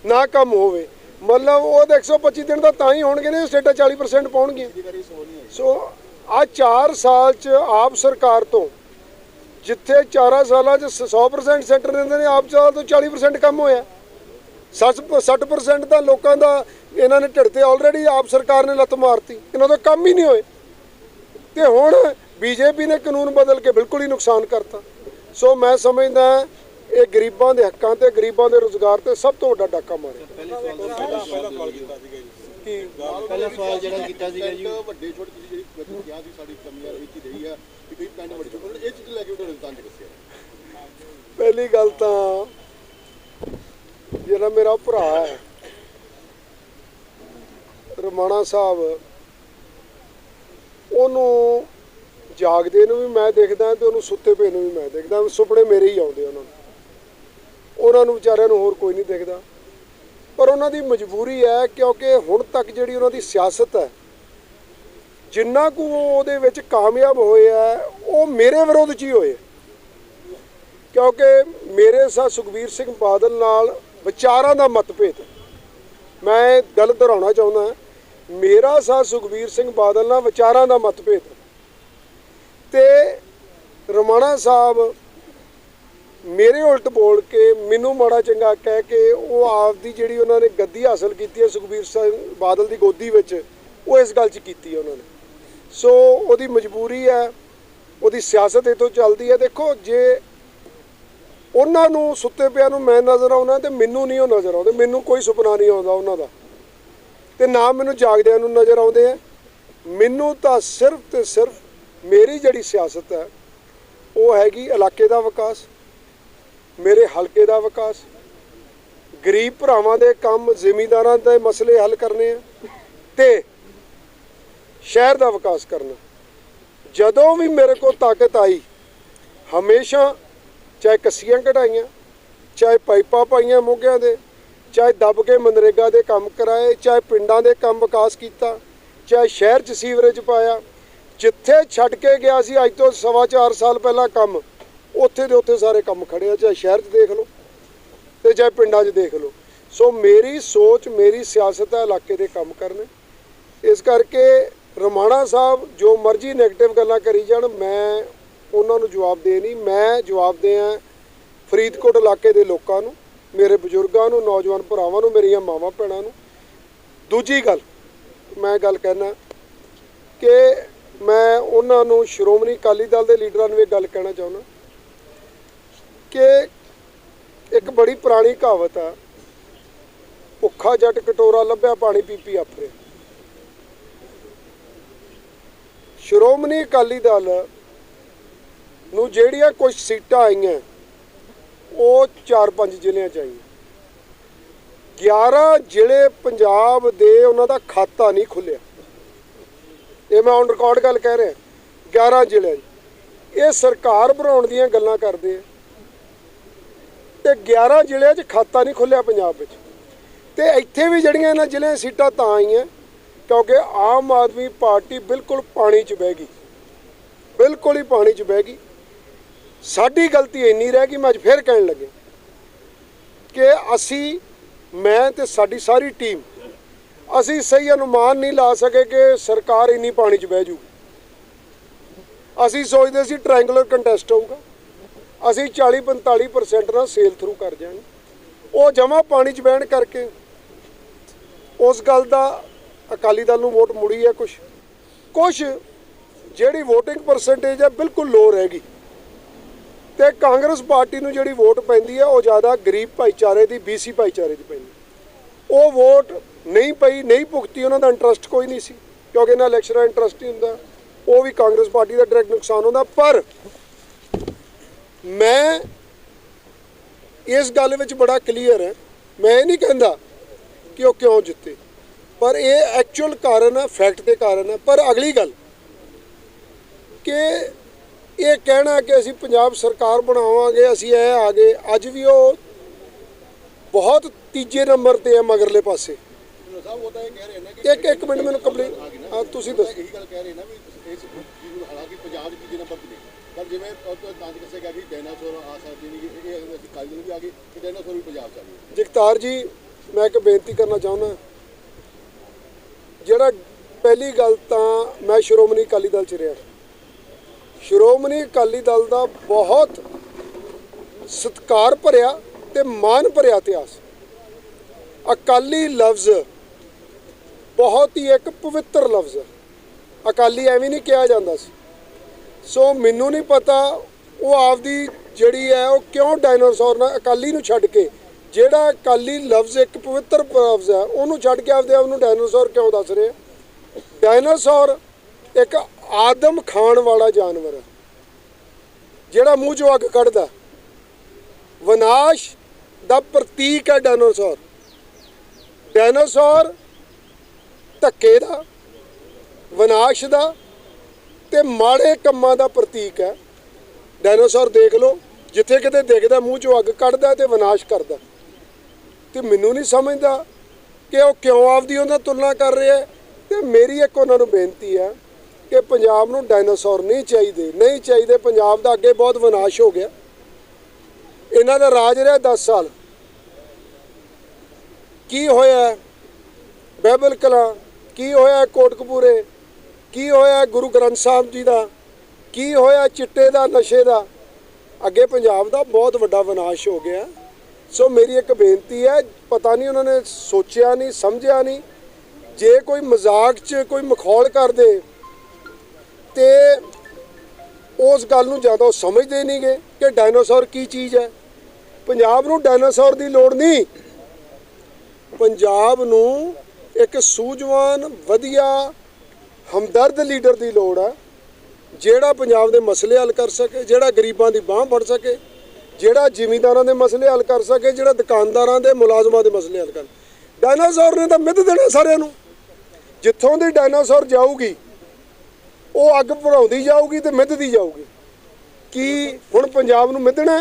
ਨਾ ਕੰਮ ਹੋਵੇ। ਮਤਲਬ ਉਹ ਤਾਂ 125 ਦਿਨ ਦਾ ਤਾਂ ਹੀ ਹੋਣਗੇ ਨੇ ਸਟੇਟਾਂ 40% ਪਾਉਣਗੀਆਂ। ਦੀ ਸੋ ਆ 4 ਸਾਲ ਚ ਆਪ ਸਰਕਾਰ ਤੋਂ ਜਿੱਥੇ 4 ਸਾਲਾਂ ਚ 100% ਸੈਂਟਰ ਦਿੰਦੇ ਨੇ ਆਪ ਸਾਲ ਤੋਂ 40% ਕੰਮ ਹੋਇਆ। 60 60% ਤਾਂ ਲੋਕਾਂ ਦਾ ਇਹਨਾਂ ਨੇ ਢਿੱਡ ਤੇ ਆਲਰੇਡੀ ਆਪ ਸਰਕਾਰ ਨੇ ਲੱਤ ਮਾਰਤੀ। ਇਹਨਾਂ ਦਾ ਕੰਮ ਹੀ ਨਹੀਂ ਹੋਏ। ਤੇ ਹੁਣ ਬੀਜੇਪੀ ਨੇ ਕਾਨੂੰਨ ਬਦਲ ਕੇ ਬਿਲਕੁਲ ਹੀ ਨੁਕਸਾਨ ਕਰਤਾ। ਸੋ ਮੈਂ ਸਮਝਦਾ ਇਹ ਗਰੀਬਾਂ ਦੇ ਹੱਕਾਂ ਤੇ ਗਰੀਬਾਂ ਦੇ ਰੋਜ਼ਗਾਰ ਤੇ ਸਭ ਤੋਂ ਵੱਡਾ ਡਾਕਾ ਮਾਰਿਆ। ਪਹਿਲਾ ਸਵਾਲ ਪਹਿਲਾ ਸਵਾਲ ਜਿਹੜਾ ਕੀਤਾ ਸੀਗਾ ਜੀ। ਵੱਡੇ ਛੋਟੇ ਤੁਸੀਂ ਜਿਹੜੀ ਤੁਸੀਂ ਕਿਹਾ ਸੀ ਸਾਡੀ ਕਮੀਆਂ ਇਹ ਚ ਰਹੀ ਆ ਕਿ ਕਈ ਪਿੰਡ ਵੱਡੇ ਛੋਟੇ ਉਹਨਾਂ ਨੇ ਇਹ ਚੀਜ਼ ਲੈ ਕੇ ਉਹਨਾਂ ਨੇ ਤੰਜ ਦੱਸਿਆ। ਪਹਿਲੀ ਗੱਲ ਤਾਂ ਜਿਹੜਾ ਮੇਰਾ ਭਰਾ ਹੈ ਰਮਾਣਾ ਸਾਹਿਬ, ਉਹਨੂੰ ਜਾਗਦੇ ਨੂੰ ਵੀ ਮੈਂ ਦੇਖਦਾ ਤੇ ਉਹਨੂੰ ਸੁੱਤੇ ਪਏ ਨੂੰ ਵੀ ਮੈਂ ਦੇਖਦਾ। ਸੁਪਨੇ ਮੇਰੇ ਹੀ ਆਉਂਦੇ ਉਹਨਾਂ ਨੂੰ। ਉਹਨਾਂ ਨੂੰ ਵਿਚਾਰਿਆਂ ਨੂੰ ਹੋਰ ਕੋਈ ਨਹੀਂ ਦੇਖਦਾ। ਪਰ ਉਹਨਾਂ ਦੀ ਮਜਬੂਰੀ ਹੈ ਕਿਉਂਕਿ ਹੁਣ ਤੱਕ ਜਿਹੜੀ ਉਹਨਾਂ ਦੀ ਸਿਆਸਤ ਹੈ, ਜਿੰਨਾ ਕੁ ਉਹਦੇ ਵਿੱਚ ਕਾਮਯਾਬ ਹੋਏ ਆ, ਉਹ ਮੇਰੇ ਵਿਰੋਧ 'ਚ ਹੀ ਹੋਏ ਕਿਉਂਕਿ ਮੇਰੇ ਸਾਹ ਸੁਖਬੀਰ ਸਿੰਘ ਬਾਦਲ ਨਾਲ ਵਿਚਾਰਾਂ ਦਾ ਮਤਭੇਦ ਮੈਂ ਗੱਲ ਦੁਹਰਾਉਣਾ ਚਾਹੁੰਦਾ ਮੇਰਾ ਸਾਹ ਸੁਖਬੀਰ ਸਿੰਘ ਬਾਦਲ ਨਾਲ ਵਿਚਾਰਾਂ ਦਾ ਮਤਭੇਦ। ਹੈ। ਤੇ ਰਮਾਣਾ ਸਾਹਿਬ ਮੇਰੇ ਉਲਟ ਬੋਲ ਕੇ ਮੈਨੂੰ ਮਾੜਾ ਚੰਗਾ ਕਹਿ ਕੇ ਉਹ ਆਪ ਦੀ ਜਿਹੜੀ ਉਹਨਾਂ ਨੇ ਗੱਦੀ ਹਾਸਲ ਕੀਤੀ ਹੈ ਸੁਖਬੀਰ ਸਿੰਘ ਬਾਦਲ ਦੀ ਗੋਦੀ ਵਿੱਚ, ਉਹ ਇਸ ਗੱਲ 'ਚ ਕੀਤੀ ਹੈ ਉਹਨਾਂ ਨੇ। ਸੋ ਉਹਦੀ ਮਜਬੂਰੀ ਹੈ, ਉਹਦੀ ਸਿਆਸਤ ਇਹ ਚੱਲਦੀ ਹੈ। ਦੇਖੋ, ਜੇ ਉਹਨਾਂ ਨੂੰ ਸੁੱਤੇ ਪਿਆ ਨੂੰ ਮੈਂ ਨਜ਼ਰ ਆਉਣਾ ਤੇ ਮੈਨੂੰ ਨਹੀਂ ਉਹ ਨਜ਼ਰ ਆਉਂਦੇ, ਮੈਨੂੰ ਕੋਈ ਸੁਪਨਾ ਨਹੀਂ ਆਉਂਦਾ ਉਹਨਾਂ ਦਾ। ਤੇ ਨਾ ਮੈਨੂੰ ਜਾਗਦਿਆਂ ਨੂੰ ਨਜ਼ਰ ਆਉਂਦੇ ਆ। ਮੈਨੂੰ ਤਾਂ ਸਿਰਫ ਤੇ ਸਿਰਫ ਮੇਰੀ ਜਿਹੜੀ ਸਿਆਸਤ ਹੈ, ਉਹ ਹੈਗੀ ਇਲਾਕੇ ਦਾ ਵਿਕਾਸ, ਮੇਰੇ ਹਲਕੇ ਦਾ ਵਿਕਾਸ। ਗਰੀਬ ਭਰਾਵਾਂ ਦੇ ਕੰਮ ਜ਼ਿਮੀਂਦਾਰਾਂ ਦੇ ਮਸਲੇ ਹੱਲ ਕਰਨੇ ਆ ਤੇ ਸ਼ਹਿਰ ਦਾ ਵਿਕਾਸ ਕਰਨਾ। ਜਦੋਂ ਵੀ ਮੇਰੇ ਕੋਲ ਤਾਕਤ ਆਈ, ਹਮੇਸ਼ਾ ਚਾਹੇ ਕੱਸੀਆਂ ਕਢਾਈਆਂ, ਚਾਹੇ ਪਾਈਪਾਂ ਪਾਈਆਂ ਮੋਗਿਆਂ ਦੇ ਚਾਹੇ ਦੱਬ ਕੇ ਮਨਰੇਗਾ ਦੇ ਕੰਮ ਕਰਾਏ, ਚਾਹੇ ਪਿੰਡਾਂ ਦੇ ਕੰਮ ਵਿਕਾਸ ਕੀਤਾ, ਚਾਹੇ ਸ਼ਹਿਰ 'ਚ ਸੀਵਰੇਜ ਪਾਇਆ, ਜਿੱਥੇ ਛੱਡ ਕੇ ਗਿਆ ਸੀ ਅੱਜ ਤੋਂ ਸਵਾ ਚਾਰ ਸਾਲ ਪਹਿਲਾਂ ਕੰਮ, ਉੱਥੇ ਦੇ ਉੱਥੇ ਸਾਰੇ ਕੰਮ ਖੜੇ ਆ, ਚਾਹੇ ਸ਼ਹਿਰ 'ਚ ਦੇਖ ਲਓ ਤੇ ਚਾਹੇ ਪਿੰਡਾਂ 'ਚ ਦੇਖ ਲਓ। ਸੋ ਮੇਰੀ ਸੋਚ, ਮੇਰੀ ਸਿਆਸਤ ਹੈ ਇਲਾਕੇ ਦੇ ਕੰਮ ਕਰਨ। ਇਸ ਕਰਕੇ ਰਮਾਣਾ ਸਾਹਿਬ ਜੋ ਮਰਜ਼ੀ 네ਗੇਟਿਵ ਗੱਲਾਂ ਕਰੀ ਜਾਣ, ਮੈਂ ਉਹਨਾਂ ਨੂੰ ਜਵਾਬ ਦੇ ਨਹੀਂ, ਮੈਂ ਜਵਾਬ ਦੇ ਆ ਫਰੀਦਕੋਟ ਇਲਾਕੇ ਦੇ ਲੋਕਾਂ ਨੂੰ। ਮੇਰੇ ਬਜ਼ੁਰਗਾਂ ਨੂੰ, ਨੌਜਵਾਨ ਭਰਾਵਾਂ ਨੂੰ, ਮੇਰੀਆਂ ਮਾਵਾਂ ਭੈਣਾਂ ਨੂੰ। ਦੂਜੀ ਗੱਲ, ਮੈਂ ਗੱਲ ਕਹਿਣਾ ਕਿ ਮੈਂ ਉਹਨਾਂ ਨੂੰ ਸ਼੍ਰੋਮਣੀ ਅਕਾਲੀ ਦਲ ਦੇ ਲੀਡਰਾਂ ਨੂੰ ਇਹ ਗੱਲ ਕਹਿਣਾ ਚਾਹੁੰਦਾ ਕਿ ਇੱਕ ਬੜੀ ਪੁਰਾਣੀ ਕਹਾਵਤ ਆ, ਭੁੱਖਾ ਜੱਟ ਕਟੋਰਾ ਲੱਭਿਆ ਪਾਣੀ ਪੀ ਪੀ ਆਫਰੇ ਸ਼੍ਰੋਮਣੀ ਅਕਾਲੀ ਦਲ ਨੂੰ ਜਿਹੜੀਆਂ ਕੁਝ ਸੀਟਾਂ ਆਈਆਂ ਉਹ 4-5 ਜ਼ਿਲ੍ਹਿਆਂ ਚ ਆਈ। 11 ਜ਼ਿਲ੍ਹੇ ਪੰਜਾਬ ਦੇ ਉਹਨਾਂ ਦਾ ਖਾਤਾ ਨਹੀਂ ਖੁੱਲਿਆ। ਇਹ ਮੈਂ ਔਨ ਰਿਕਾਰਡ ਗੱਲ ਕਹਿ ਰਿਹਾ। 11 ਜ਼ਿਲ੍ਹੇ ਇਹ ਸਰਕਾਰ ਬਣਾਉਣ ਦੀਆਂ ਗੱਲਾਂ ਕਰਦੇ ਆ। ਤੇ 11 ਜ਼ਿਲ੍ਹਿਆਂ 'ਚ ਖਾਤਾ ਨਹੀਂ ਖੁੱਲਿਆ ਪੰਜਾਬ ਵਿੱਚ। ਤੇ ਇੱਥੇ ਵੀ ਜਿਹੜੀਆਂ ਇਹਨਾਂ ਜ਼ਿਲ੍ਹਿਆਂ 'ਚ ਸੀਟਾਂ ਤਾਂ ਆਈਆਂ, ਕਿਉਂਕਿ ਆਮ ਆਦਮੀ ਪਾਰਟੀ ਬਿਲਕੁਲ ਪਾਣੀ 'ਚ ਬਹਿ ਗਈ। ਬਿਲਕੁਲ ਹੀ ਪਾਣੀ 'ਚ ਬਹਿ ਗਈ। ਸਾਡੀ ਗਲਤੀ ਇੰਨੀ ਰਹਿ ਗਈ, ਮੈਂ ਅੱਜ ਫੇਰ ਕਹਿਣ ਲੱਗੇ ਕਿ ਅਸੀਂ, ਮੈਂ ਤੇ ਸਾਡੀ ਸਾਰੀ ਟੀਮ, ਅਸੀਂ ਸਹੀ ਅਨੁਮਾਨ ਨਹੀਂ ਲਾ ਸਕੇ ਕਿ ਸਰਕਾਰ ਇੰਨੀ ਪਾਣੀ 'ਚ ਬਹਿ ਜੂਗੀ ਅਸੀਂ ਸੋਚਦੇ ਸੀ ਟ੍ਰਾਇੰਗੂਲਰ ਕੰਟੈਸਟ ਹੋਊਗਾ। ਅਸੀਂ 40 45% ਨਾਲ ਸੇਲ ਥਰੂ ਕਰ ਜਾਾਂਗੇ ਉਹ ਜਮਾ ਪਾਣੀ 'ਚ ਬਹਿਣ ਕਰਕੇ, ਉਸ ਗੱਲ ਦਾ ਅਕਾਲੀ ਦਲ ਨੂੰ ਵੋਟ ਮੁੜੀ ਹੈ ਕੁਝ ਕੁਝ ਜਿਹੜੀ VOTING ਪਰਸੈਂਟੇਜ ਹੈ ਬਿਲਕੁਲ ਲੋ ਰਹਿ ਗਈ। ਤੇ ਕਾਂਗਰਸ ਪਾਰਟੀ ਨੂੰ ਜਿਹੜੀ ਵੋਟ ਪੈਂਦੀ ਹੈ ਉਹ ਜ਼ਿਆਦਾ ਗਰੀਬ ਭਾਈਚਾਰੇ ਦੀ BC ਭਾਈਚਾਰੇ ਦੀ ਪੈਂਦੀ। ਉਹ ਵੋਟ ਨਹੀਂ ਪਈ, ਨਹੀਂ ਭੁਗਤੀ, ਉਹਨਾਂ ਦਾ ਇੰਟਰਸਟ ਕੋਈ ਨਹੀਂ ਸੀ, ਕਿਉਂਕਿ ਇਹਨਾਂ ਇਲੈਕਸ਼ਨ ਦਾ ਇੰਟਰਸਟ ਹੀ ਹੁੰਦਾ। ਉਹ ਵੀ ਕਾਂਗਰਸ ਪਾਰਟੀ ਦਾ ਡਾਇਰੈਕਟ ਨੁਕਸਾਨ ਹੁੰਦਾ, ਪਰ ਮੈਂ ਇਸ ਗੱਲ ਵਿੱਚ ਬੜਾ ਕਲੀਅਰ ਹੈ। ਮੈਂ ਇਹ ਨਹੀਂ ਕਹਿੰਦਾ ਕਿ ਉਹ ਕਿਉਂ ਜਿੱਤੇ, ਪਰ ਇਹ ਐਕਚੁਅਲ ਕਾਰਨ ਹੈ ਫੈਕਟ ਦੇ ਕਾਰਨ ਹੈ ਪਰ ਅਗਲੀ ਗੱਲ, ਕਿ ਇਹ ਕਹਿਣਾ ਕਿ ਅਸੀਂ ਪੰਜਾਬ ਸਰਕਾਰ ਬਣਾਵਾਂਗੇ ਅਸੀਂ ਇਹ ਆ ਗਏ। ਅੱਜ ਵੀ ਉਹ ਬਹੁਤ ਤੀਜੇ ਨੰਬਰ ਤੇ ਹੈ ਮਗਰਲੇ ਪਾਸੇ। ਢਿੱਲੋਂ ਸਾਹਿਬ ਉਹ ਤਾਂ ਇਹ ਕਹਿ ਰਹੇ ਨੇ ਕਿ ਇੱਕ ਇੱਕ ਮਿੰਟ ਮੈਨੂੰ ਕੰਪਲੀਟ ਹਾਂ ਤੁਸੀਂ ਦੱਸੋ। ਇਹੀ ਗੱਲ ਕਹਿ ਰਹੇ ਨੇ ਵੀ ਇਸ ਨੂੰ ਹਾਲਾਂਕਿ ਪੰਜਾਬ ਦੀ ਤੀਜੇ ਨੰਬਰ ਤੇ ਨੇ। ਪਰ ਜਿਵੇਂ ਤੋਂ ਤਾਂ ਦੱਸਿਆ ਗਿਆ ਕਿ ਡਾਇਨਾਸੌਰ ਆ ਸਕਦੇ ਨੇ ਕਿ ਇਹ ਅਸੀਂ ਕਾਲੀ ਵੀ ਆ ਗਏ ਕਿ ਡਾਇਨਾਸੌਰ ਵੀ ਪੰਜਾਬ ਚ ਆ ਗਏ ਜਗਤਾਰ ਜੀ ਮੈਂ ਇੱਕ ਬੇਨਤੀ ਕਰਨਾ ਚਾਹੁੰਦਾ। ਜਿਹੜਾ ਪਹਿਲੀ ਗੱਲ ਤਾਂ ਮੈਂ ਸ਼੍ਰੋਮਣੀ ਅਕਾਲੀ ਦਲ ਚ ਰਿਹਾ। ਸ਼੍ਰੋਮਣੀ ਅਕਾਲੀ ਦਲ ਦਾ ਬਹੁਤ ਸਤਿਕਾਰ ਭਰਿਆ ਤੇ ਮਾਣ ਭਰਿਆ ਇਤਿਹਾਸ। ਅਕਾਲੀ ਲਫ਼ਜ਼ ਬਹੁਤ ਹੀ ਇੱਕ ਪਵਿੱਤਰ ਲਫ਼ਜ਼ ਹੈ। ਅਕਾਲੀ ਐਵੇਂ ਨਹੀਂ ਕਿਹਾ ਜਾਂਦਾ ਸੀ। ਸੋ ਮੈਨੂੰ ਨਹੀਂ ਪਤਾ ਉਹ ਆਪਦੀ ਜਿਹੜੀ ਹੈ ਉਹ ਕਿਉਂ ਡਾਇਨਾਸੌਰ ਨਾਲ ਅਕਾਲੀ ਨੂੰ ਛੱਡ ਕੇ ਜਿਹੜਾ ਅਕਾਲੀ ਲਫ਼ਜ਼ ਇੱਕ ਪਵਿੱਤਰ ਲਫ਼ਜ਼ ਹੈ ਉਹਨੂੰ ਛੱਡ ਕੇ ਆਪਦੇ ਆਪ ਨੂੰ ਡਾਇਨਾਸੌਰ ਕਿਉਂ ਦੱਸ ਰਹੇ ਡਾਇਨਾਸੌਰ ਇੱਕ ਆਦਮ ਖਾਣ ਵਾਲਾ ਜਾਨਵਰ ਹੈ। ਜਿਹੜਾ ਮੂੰਹ ਚੋਂ ਅੱਗ ਕੱਢਦਾ ਵਿਨਾਸ਼ ਦਾ ਪ੍ਰਤੀਕ ਹੈ ਡਾਇਨੋਸੌਰ। ਡਾਇਨੋਸੌਰ ਧੱਕੇ ਦਾ, ਵਿਨਾਸ਼ ਦਾ ਤੇ ਮਾੜੇ ਕੰਮਾਂ ਦਾ ਪ੍ਰਤੀਕ ਹੈ। ਡਾਇਨੋਸੌਰ ਦੇਖ ਲਓ, ਜਿੱਥੇ ਕਿਤੇ ਦਿਖਦਾ ਮੂੰਹ ਚੋਂ ਅੱਗ ਕੱਢਦਾ ਤੇ ਵਿਨਾਸ਼ ਕਰਦਾ। ਤੇ ਮੈਨੂੰ ਨਹੀਂ ਸਮਝਦਾ ਕਿ ਉਹ ਕਿਉਂ ਆਪਦੀ ਉਹਨਾਂ ਤੁਲਨਾ ਕਰ ਰਿਹਾ ਹੈ ਤੇ ਮੇਰੀ ਇੱਕ ਉਹਨਾਂ ਨੂੰ ਬੇਨਤੀ ਹੈ ਕਿ ਪੰਜਾਬ ਨੂੰ ਡਾਇਨਾਸੌਰ ਨਹੀਂ ਚਾਹੀਦੇ ਨਹੀਂ ਚਾਹੀਦੇ, ਪੰਜਾਬ ਦਾ ਅੱਗੇ ਬਹੁਤ ਵਿਨਾਸ਼ ਹੋ ਗਿਆ। ਇਹਨਾਂ ਦਾ ਰਾਜ ਰਿਹਾ 10 ਸਾਲ। ਕੀ ਹੋਇਆ? ਬਹਿਬਲ ਕਲਾਂ, ਕੀ ਹੋਇਆ ਕੋਟਕਪੂਰੇ? ਕੀ ਹੋਇਆ ਗੁਰੂ ਗ੍ਰੰਥ ਸਾਹਿਬ ਜੀ ਦਾ? ਕੀ ਹੋਇਆ ਚਿੱਟੇ ਦਾ, ਨਸ਼ੇ ਦਾ? ਅੱਗੇ ਪੰਜਾਬ ਦਾ ਬਹੁਤ ਵੱਡਾ ਵਿਨਾਸ਼ ਹੋ ਗਿਆ। ਸੋ ਮੇਰੀ ਇੱਕ ਬੇਨਤੀ ਹੈ, ਪਤਾ ਨਹੀਂ ਉਹਨਾਂ ਨੇ ਸੋਚਿਆ ਨਹੀਂ, ਸਮਝਿਆ ਨਹੀਂ। ਜੇ ਕੋਈ ਮਜ਼ਾਕ 'ਚ ਕੋਈ ਮਖੌਲ ਕਰਦੇ ਤੇ ਉਸ ਗੱਲ ਨੂੰ ਜ਼ਿਆਦਾ ਉਹ ਸਮਝਦੇ ਨਹੀਂਗੇ ਕਿ ਡਾਇਨਾਸੌਰ ਕੀ ਚੀਜ਼ ਹੈ। ਪੰਜਾਬ ਨੂੰ ਡਾਇਨਾਸੌਰ ਦੀ ਲੋੜ ਨਹੀਂ। ਪੰਜਾਬ ਨੂੰ ਇੱਕ ਸੂਝਵਾਨ, ਵਧੀਆ, ਹਮਦਰਦ ਲੀਡਰ ਦੀ ਲੋੜ ਹੈ, ਜਿਹੜਾ ਪੰਜਾਬ ਦੇ ਮਸਲੇ ਹੱਲ ਕਰ ਸਕੇ, ਜਿਹੜਾ ਗਰੀਬਾਂ ਦੀ ਬਾਹ ਫੜ ਸਕੇ, ਜਿਹੜਾ ਜ਼ਿਮੀਂਦਾਰਾਂ ਦੇ ਮਸਲੇ ਹੱਲ ਕਰ ਸਕੇ, ਜਿਹੜਾ ਦੁਕਾਨਦਾਰਾਂ ਦੇ ਮੁਲਾਜ਼ਮਾਂ ਦੇ ਮਸਲੇ ਹੱਲ ਕਰ ਡਾਇਨਾਸੌਰ ਨੇ ਤਾਂ ਮਿੱਧ ਦੇਣਾ ਸਾਰਿਆਂ ਨੂੰ। ਜਿੱਥੋਂ ਦੀ ਡਾਇਨਾਸੌਰ ਜਾਊਗੀ ਉਹ ਅੱਗ ਭਰਾਉਂਦੀ ਜਾਊਗੀ ਤੇ ਮਿੱਧਦੀ ਜਾਊਗੀ। ਕੀ ਹੁਣ ਪੰਜਾਬ ਨੂੰ ਮਿੱਧਣਾ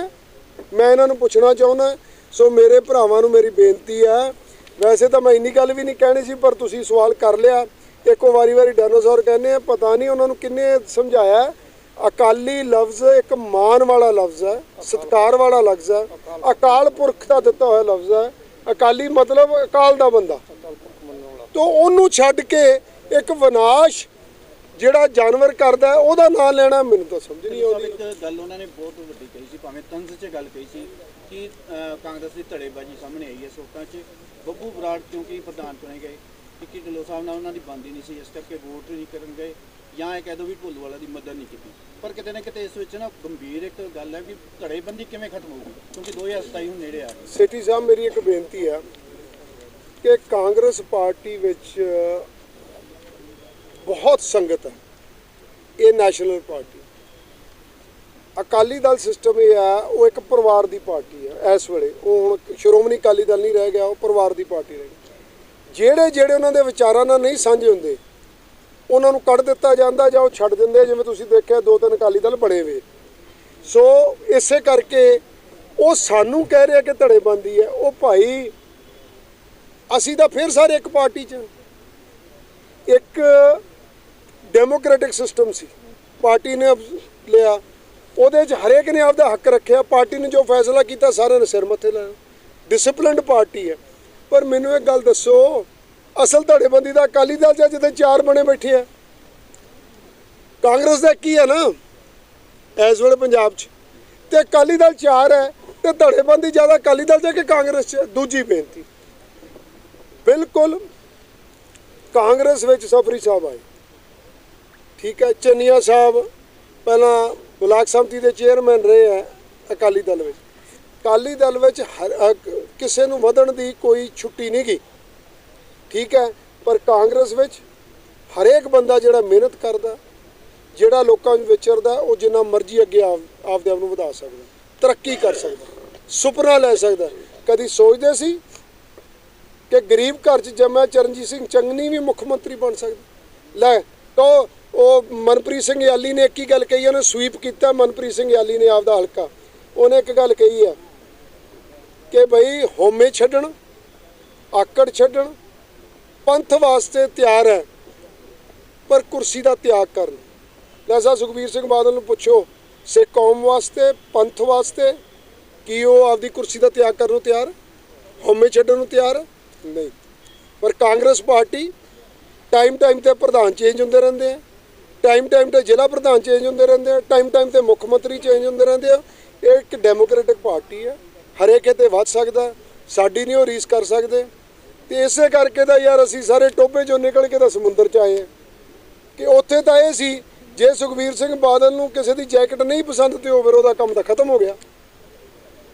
ਮੈਂ ਇਹਨਾਂ ਨੂੰ ਪੁੱਛਣਾ ਚਾਹੁੰਦਾ ਸੋ ਮੇਰੇ ਭਰਾਵਾਂ ਨੂੰ ਮੇਰੀ ਬੇਨਤੀ ਹੈ ਵੈਸੇ ਤਾਂ ਮੈਂ ਇੰਨੀ ਗੱਲ ਵੀ ਨਹੀਂ ਕਹਿਣੀ ਸੀ, ਪਰ ਤੁਸੀਂ ਸਵਾਲ ਕਰ ਲਿਆ। ਇੱਕੋ ਵਾਰੀ ਵਾਰੀ ਡਾਇਨਾਸੌਰ ਕਹਿੰਦੇ ਆ, ਪਤਾ ਨਹੀਂ ਉਹਨਾਂ ਨੂੰ ਕਿੰਨੇ ਸਮਝਾਇਆ। ਅਕਾਲੀ ਲਫ਼ਜ਼ ਇੱਕ ਮਾਣ ਵਾਲਾ ਲਫ਼ਜ਼ ਹੈ, ਸਤਿਕਾਰ ਵਾਲਾ ਲਫ਼ਜ਼ ਹੈ। ਅਕਾਲ ਪੁਰਖ ਦਾ ਦਿੱਤਾ ਹੋਇਆ ਲਫ਼ਜ਼ ਹੈ। ਅਕਾਲੀ ਮਤਲਬ ਅਕਾਲ ਦਾ ਬੰਦਾ। ਤੋਂ ਉਹਨੂੰ ਛੱਡ ਕੇ ਇੱਕ ਵਿਨਾਸ਼ ਜਿਹੜਾ ਜਾਨਵਰ ਕਰਦਾ ਉਹਦਾ ਨਾਂ ਲੈਣਾ ਮੈਨੂੰ ਤਾਂ ਸਮਝ ਨਹੀਂ ਆਉਂਦੀ। ਇੱਕ ਗੱਲ ਉਹਨਾਂ ਨੇ ਬਹੁਤ ਵੱਡੀ ਕਹੀ ਸੀ ਭਾਵੇਂ ਤੰਜ਼ 'ਚ ਗੱਲ ਕਹੀ ਸੀ ਕਿ ਕਾਂਗਰਸ ਦੀ ਧੜੇਬਾਜ਼ੀ ਸਾਹਮਣੇ ਆਈ ਹੈ ਸੋਕਾਂ 'ਚ। ਬੱਬੂ ਬਰਾੜ ਕਿਉਂਕਿ ਪ੍ਰਧਾਨ ਚੁਣੇ ਗਏ ਕਿ ਢਿੱਲੋਂ ਸਾਹਿਬ ਨਾਲ ਉਹਨਾਂ ਦੀ ਬੰਦੀ ਨਹੀਂ ਸੀ ਇਸ ਕਰਕੇ ਵੋਟ ਨਹੀਂ ਕਰਨ ਗਏ ਜਾਂ ਇਹ ਕਹਿ ਦੋ ਵੀ ਭੁੱਲਵਾਲਾ ਦੀ ਮਦਦ ਨਹੀਂ ਕੀਤੀ। ਪਰ ਕਿਤੇ ਨਾ ਕਿਤੇ ਇਸ ਵਿੱਚ ਨਾ ਗੰਭੀਰ ਇੱਕ ਗੱਲ ਹੈ ਕਿ ਧੜੇਬੰਦੀ ਕਿਵੇਂ ਖਤਮ ਹੋਊਗੀ ਕਿਉਂਕਿ 2027 ਹੁਣ ਨੇੜੇ ਆ ਗਿਆ ਸਿਟੀ ਸਾਹਿਬ ਮੇਰੀ ਇੱਕ ਬੇਨਤੀ ਹੈ ਕਿ ਕਾਂਗਰਸ ਪਾਰਟੀ ਵਿੱਚ ਬਹੁਤ ਸੰਗਤ ਹੈ, ਇਹ national party. Akali Dal system ਇਹ ਹੈ, ਉਹ ਇੱਕ ਪਰਿਵਾਰ ਦੀ ਪਾਰਟੀ ਹੈ, ਇਸ ਵੇਲੇ। ਉਹ ਹੁਣ ਸ਼੍ਰੋਮਣੀ ਅਕਾਲੀ ਦਲ ਨਹੀਂ ਰਹਿ ਗਿਆ, ਉਹ ਪਰਿਵਾਰ ਦੀ ਪਾਰਟੀ ਰਹਿ ਗਈ। ਜਿਹੜੇ ਜਿਹੜੇ ਉਹਨਾਂ ਦੇ ਵਿਚਾਰਾਂ ਨਾਲ ਨਹੀਂ ਸਾਂਝੇ ਹੁੰਦੇ, ਉਹਨਾਂ ਨੂੰ ਕੱਢ ਦਿੱਤਾ ਜਾਂਦਾ ਜਾਂ ਉਹ ਛੱਡ ਦਿੰਦੇ ਜਿਵੇਂ ਤੁਸੀਂ ਦੇਖਿਆ, ਦੋ ਤਿੰਨ ਅਕਾਲੀ ਦਲ ਬਣੇ ਵੇ। ਸੋ ਇਸੇ ਕਰਕੇ ਉਹ ਸਾਨੂੰ ਕਹਿ ਰਿਹਾ ਕਿ ਧੜੇ ਧੜੇਬੰਦੀ ਹੈ, ਉਹ ਭਾਈ ਅਸੀਂ ਤਾਂ ਫਿਰ ਸਾਰੇ ਇੱਕ ਪਾਰਟੀ 'ਚ ਇੱਕ ਡੈਮੋਕ੍ਰੈਟਿਕ ਸਿਸਟਮ ਸੀ। ਪਾਰਟੀ ਨੇ ਲਿਆ। ਉਹਦੇ 'ਚ ਹਰੇਕ ਨੇ ਆਪਦਾ ਹੱਕ ਰੱਖਿਆ। ਪਾਰਟੀ ਨੇ ਜੋ ਫੈਸਲਾ ਕੀਤਾ, ਸਾਰਿਆਂ ਨੇ ਸਿਰ ਮੱਥੇ ਲਾਇਆ। ਡਿਸਪਲਿਨਡ ਪਾਰਟੀ ਹੈ। ਪਰ ਮੈਨੂੰ ਇੱਕ ਗੱਲ ਦੱਸੋ, ਅਸਲ ਧੜੇਬੰਦੀ ਦਾ ਅਕਾਲੀ ਦਲ 'ਚ ਜਿੱਥੇ ਚਾਰ ਬਣੇ ਬੈਠੇ ਆ। ਕਾਂਗਰਸ ਦਾ ਕੀ ਹੈ ਨਾ, ਇਸ ਵੇਲੇ ਪੰਜਾਬ 'ਚ। ਤੇ ਅਕਾਲੀ ਦਲ ਚਾਰ ਹੈ, ਤੇ ਧੜੇਬੰਦੀ ਜ਼ਿਆਦਾ ਅਕਾਲੀ ਦਲ 'ਚ ਹੈ ਕਿ ਕਾਂਗਰਸ 'ਚ ਦੂਜੀ ਬੇਨਤੀ। ਬਿਲਕੁਲ ਕਾਂਗਰਸ ਵਿੱਚ ਸਫਰੀ ਸਾਹਿਬ ਆਏ। ਠੀਕ ਹੈ, ਚੰਨੀਆ ਸਾਹਿਬ ਪਹਿਲਾਂ ਬਲਾਕ ਸੰਮਤੀ ਦੇ ਚੇਅਰਮੈਨ ਰਹੇ ਹੈ ਅਕਾਲੀ ਦਲ ਵਿੱਚ। ਅਕਾਲੀ ਦਲ ਵਿੱਚ ਹਰ ਕਿਸੇ ਨੂੰ ਵਧਣ ਦੀ ਕੋਈ ਛੁੱਟੀ ਨਹੀਂ ਗਈ। ਠੀਕ ਹੈ, ਪਰ ਕਾਂਗਰਸ ਵਿੱਚ ਹਰੇਕ ਬੰਦਾ ਜਿਹੜਾ ਮਿਹਨਤ ਕਰਦਾ, ਜਿਹੜਾ ਲੋਕਾਂ ਵਿੱਚ ਵਿਚਰਦਾ, ਉਹ ਜਿੰਨਾ ਮਰਜ਼ੀ ਅੱਗੇ ਆਪ- ਆਪਦੇ ਆਪ ਨੂੰ ਵਧਾ ਸਕਦਾ, ਤਰੱਕੀ ਕਰ ਸਕਦਾ, ਸੁਪਨਾ ਲੈ ਸਕਦਾ। ਕਦੀ ਸੋਚਦੇ ਸੀ ਕਿ ਗਰੀਬ ਘਰ 'ਚ ਜੰਮਿਆ ਚਰਨਜੀਤ ਸਿੰਘ ਚੰਗਨੀ ਵੀ ਮੁੱਖ ਮੰਤਰੀ ਬਣ ਸਕਦਾ। ਲੈ, ਕਹੋ ਉਹ ਮਨਪ੍ਰੀਤ ਸਿੰਘ ਯਾਲੀ ਨੇ ਇੱਕ ਹੀ ਗੱਲ ਕਹੀ, ਉਹਨੇ ਸਵੀਪ ਕੀਤਾ, ਮਨਪ੍ਰੀਤ ਸਿੰਘ ਯਾਲੀ ਨੇ ਆਪਦਾ ਹਲਕਾ। ਉਹਨੇ ਇੱਕ ਗੱਲ ਕਹੀ ਆ ਕਿ ਭਈ ਹੋਮੇ ਛੱਡਣ, ਆਕੜ ਛੱਡਣ, ਪੰਥ ਵਾਸਤੇ ਤਿਆਰ ਹੈ, ਪਰ ਕੁਰਸੀ ਦਾ ਤਿਆਗ ਕਰਨ। ਲੈਸਾ ਸੁਖਬੀਰ ਸਿੰਘ ਬਾਦਲ ਨੂੰ ਪੁੱਛੋ, ਸਿੱਖ ਕੌਮ ਵਾਸਤੇ, ਪੰਥ ਵਾਸਤੇ ਕੀ ਉਹ ਆਪਦੀ ਕੁਰਸੀ ਦਾ ਤਿਆਗ ਕਰਨ ਨੂੰ ਤਿਆਰ? ਹੋਮੇ ਛੱਡਣ ਨੂੰ ਤਿਆਰ? ਨਹੀਂ। ਪਰ ਕਾਂਗਰਸ ਪਾਰਟੀ ਟਾਈਮ ਟਾਈਮ ਤੇ ਪ੍ਰਧਾਨ ਚੇਂਜ ਹੁੰਦੇ ਰਹਿੰਦੇ ਆ। ਟਾਈਮ ਟਾਈਮ ਤੇ ਜ਼ਿਲ੍ਹਾ ਪ੍ਰਧਾਨ ਚੇਂਜ ਹੁੰਦੇ ਰਹਿੰਦੇ ਆ, ਟਾਈਮ ਟਾਈਮ ਤੇ ਮੁੱਖ ਮੰਤਰੀ ਚੇਂਜ ਹੁੰਦੇ ਰਹਿੰਦੇ ਆ। ਇਹ ਇੱਕ ਡੈਮੋਕ੍ਰੈਟਿਕ ਪਾਰਟੀ ਹੈ। ਹਰੇਕ ਤੇ ਵੱਧ ਸਕਦਾ ਸਾਡੀ ਨਹੀਂ ਉਹ ਰੀਸ ਕਰ ਸਕਦੇ। ਤੇ ਇਸੇ ਕਰਕੇ ਤਾਂ ਯਾਰ ਅਸੀਂ ਸਾਰੇ ਟੋਭੇ ਚੋਂ ਨਿਕਲ ਕੇ ਤਾਂ ਸਮੁੰਦਰ 'ਚ ਆਏ ਆ। ਕਿ ਉੱਥੇ ਤਾਂ ਇਹ ਸੀ, ਜੇ ਸੁਖਬੀਰ ਸਿੰਘ ਬਾਦਲ ਨੂੰ ਕਿਸੇ ਦੀ ਜੈਕਟ ਨਹੀਂ ਪਸੰਦ ਤੇ ਉਹ ਫਿਰ ਉਹਦਾ ਕੰਮ ਤਾਂ ਖਤਮ ਹੋ ਗਿਆ।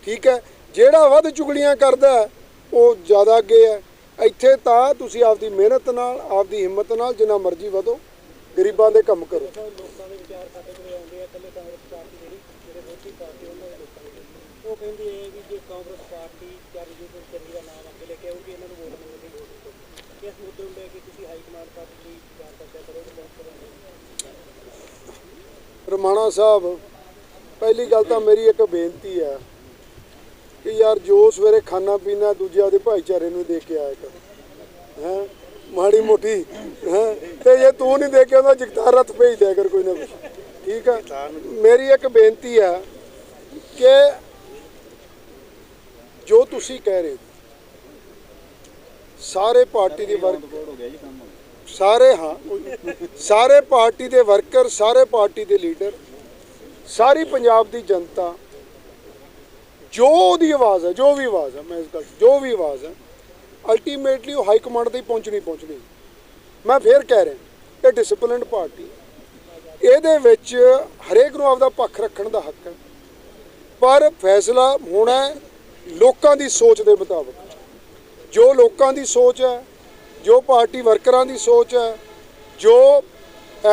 ਠੀਕ ਹੈ। ਜਿਹੜਾ ਵੱਧ ਚੁਗਲੀਆਂ ਕਰਦਾ ਉਹ ਜ਼ਿਆਦਾ ਅੱਗੇ ਹੈ। ਇੱਥੇ ਤਾਂ ਤੁਸੀਂ ਆਪਦੀ ਮਿਹਨਤ ਨਾਲ, ਆਪਦੀ ਹਿੰਮਤ ਨਾਲ ਜਿੰਨਾ ਮਰਜ਼ੀ ਵਧੋ। ਗਰੀਬਾਂ ਦੇ ਕੰਮ ਕਰੋ। ਲੋਕਾਂ ਦੇ ਵਿਚਾਰ ਸਾਡੇ ਕੋਲ ਆਉਂਦੇ ਆ ਇਕੱਲੇ ਕਾਂਗਰਸ ਪਾਰਟੀ ਜਿਹੜੀ ਜਿਹੜੇ ਵੋਟੀ ਪਾਰਟੀ ਉਹਨਾਂ ਦੇ ਲੋਕਾਂ ਦੇ ਉਹ ਕਹਿੰਦੇ ਹੈ ਵੀ ਜੇ ਕਾਂਗਰਸ ਪਾਰਟੀ ਚਾਰ ਜੂਨ ਚੰਗੀ ਦਾ ਨਾਮ ਅੱਗੇ ਲੈ ਕੇ ਆਊਗੀ ਇਹਨਾਂ ਨੂੰ ਵੋਟ ਮਿਲਣੀ ਹੋਊਗੀ ਇਸ ਮੁੱਦੇ ਨੂੰ ਲੈ ਕੇ ਤੁਸੀਂ ਹਾਈ ਕਮਾਂਡ ਤੱਕ ਵੀ ਵਿਚਾਰ ਚਰਚਾ ਕਰੋ ਤੇ ਪਹੁੰਚ ਕਰੋਗੇ ਰਮਾਣਾ ਸਾਹਿਬ ਪਹਿਲੀ ਗੱਲ ਤਾਂ ਮੇਰੀ ਇੱਕ ਬੇਨਤੀ ਹੈ ਕਿ ਯਾਰ ਜੋ ਸਵੇਰੇ ਖਾਣਾ ਪੀਣਾ ਦੂਜੇ ਆਪਦੇ ਭਾਈਚਾਰੇ ਨੂੰ ਦੇ ਕੇ ਆਇਆ ਕਰ ਹੈ? ਮਾੜੀ ਮੋਟੀ ਹੈ। ਤੇ ਜੇ ਤੂੰ ਨਹੀਂ ਦੇ ਕੇ ਆਉਂਦਾ ਜਗਤਾਰ ਰੱਥ ਭੇਜ ਦਿਆ ਕਰ ਕੋਈ ਨਾ ਕੁਛ। ਠੀਕ ਹੈ ਮੇਰੀ ਇੱਕ ਬੇਨਤੀ ਹੈ ਕਿ ਜੋ ਤੁਸੀਂ ਕਹਿ ਰਹੇ ਹੋ, ਸਾਰੇ ਪਾਰਟੀ ਦੇ ਵਰਗ ਸਾਰੇ ਹਾਂ ਸਾਰੇ ਪਾਰਟੀ ਦੇ ਵਰਕਰ ਸਾਰੇ ਪਾਰਟੀ ਦੇ ਲੀਡਰ ਸਾਰੀ ਪੰਜਾਬ ਦੀ ਜਨਤਾ ਜੋ ਉਹਦੀ ਆਵਾਜ਼ ਹੈ ਜੋ ਵੀ ਆਵਾਜ਼ ਹੈ ਮੈਂ ਇਸ ਗੱਲ ਜੋ ਵੀ ਆਵਾਜ਼ ਹੈ ਅਲਟੀਮੇਟਲੀ ਉਹ ਹਾਈ ਕਮਾਂਡ ਤੇ ਹੀ ਪਹੁੰਚਣੀ ਪਹੁੰਚਣੀ। ਮੈਂ ਫੇਰ ਕਹਿ ਰਿਹਾ, ਇਹ ਡਿਸਪਲਿਨਡ ਪਾਰਟੀ ਇਹਦੇ ਵਿੱਚ ਹਰੇਕ ਨੂੰ ਆਪਦਾ ਪੱਖ ਰੱਖਣ ਦਾ ਹੱਕ ਹੈ। ਪਰ ਫੈਸਲਾ ਹੋਣਾ ਲੋਕਾਂ ਦੀ ਸੋਚ ਦੇ ਮੁਤਾਬਕ। ਜੋ ਲੋਕਾਂ ਦੀ ਸੋਚ ਹੈ, ਜੋ ਪਾਰਟੀ ਵਰਕਰਾਂ ਦੀ ਸੋਚ ਹੈ, ਜੋ